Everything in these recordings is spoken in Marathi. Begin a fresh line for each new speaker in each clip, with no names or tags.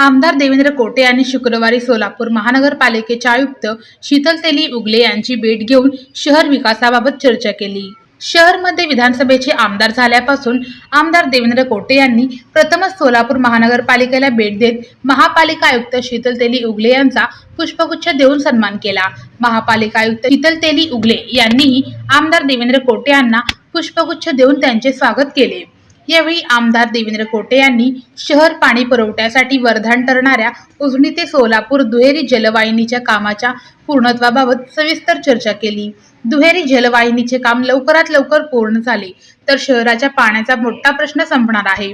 आमदार देवेंद्र कोटे यांनी शुक्रवारी सोलापूर महानगरपालिकेचे आयुक्त शीतल तेली उगले यांची भेट घेऊन शहर विकासाबाबत चर्चा केली. शहरमध्ये विधानसभेचे आमदार झाल्यापासून आमदार देवेंद्र कोटे यांनी प्रथमच सोलापूर महानगरपालिकेला भेट देत महापालिका आयुक्त शीतल तेली उगले यांचा पुष्पगुच्छ देऊन सन्मान केला. महापालिका आयुक्त शीतल तेली उगले यांनीही आमदार देवेंद्र कोटे यांना पुष्पगुच्छ देऊन त्यांचे स्वागत केले. यावेळी आमदार देवेंद्र कोटे यांनी शहर पाणी पुरवठ्यासाठी वरदान ठरणाऱ्या उजनी ते सोलापूर दुहेरी जलवाहिनीच्या कामाच्या पूर्णत्वाबाबत सविस्तर चर्चा केली. दुहेरी जलवाहिनीचे काम लवकरात लवकर पूर्ण झाले तर शहराच्या पाण्याचा मोठा प्रश्न संपणार आहे.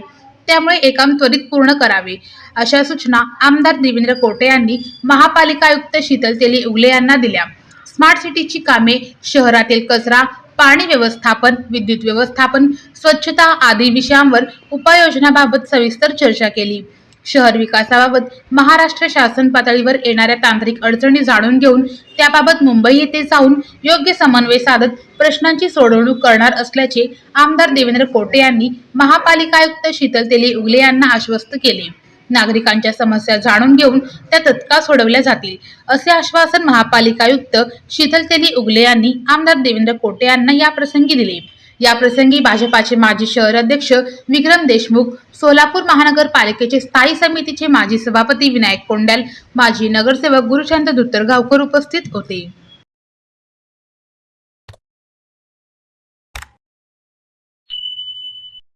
त्यामुळे हे काम त्वरित पूर्ण करावे अशा सूचना आमदार देवेंद्र कोटे यांनी महापालिका आयुक्त शीतल तेली उगले यांना दिल्या. स्मार्ट सिटीची कामे शहरातील कचरा पाणी व्यवस्थापन विद्युत व्यवस्थापन स्वच्छता आदी विषयांवर उपाययोजनाबाबत सविस्तर चर्चा केली. शहर विकासाबाबत महाराष्ट्र शासन पातळीवर येणाऱ्या तांत्रिक अडचणी जाणून घेऊन त्याबाबत मुंबई येथे जाऊन योग्य समन्वय साधत प्रश्नांची सोडवणूक करणार असल्याचे आमदार देवेंद्र कोटे यांनी महापालिका आयुक्त शीतल तेली उगले यांना आश्वस्त केले. नागरिकांच्या समस्या जाणून घेऊन त्या तत्काळ सोडवल्या जातील असे आश्वासन महापालिका आयुक्त शीतल तेली उगले यांनी आमदार देवेंद्र कोटे यांना या प्रसंगी दिले. या प्रसंगी भाजपाचे माजी शहर अध्यक्ष विक्रम देशमुख सोलापूर महानगरपालिकेचे स्थायी समितीचे माजी सभापती विनायक कोंड्याल माजी नगरसेवक गुरुचंद धुत्तरगावकर उपस्थित होते.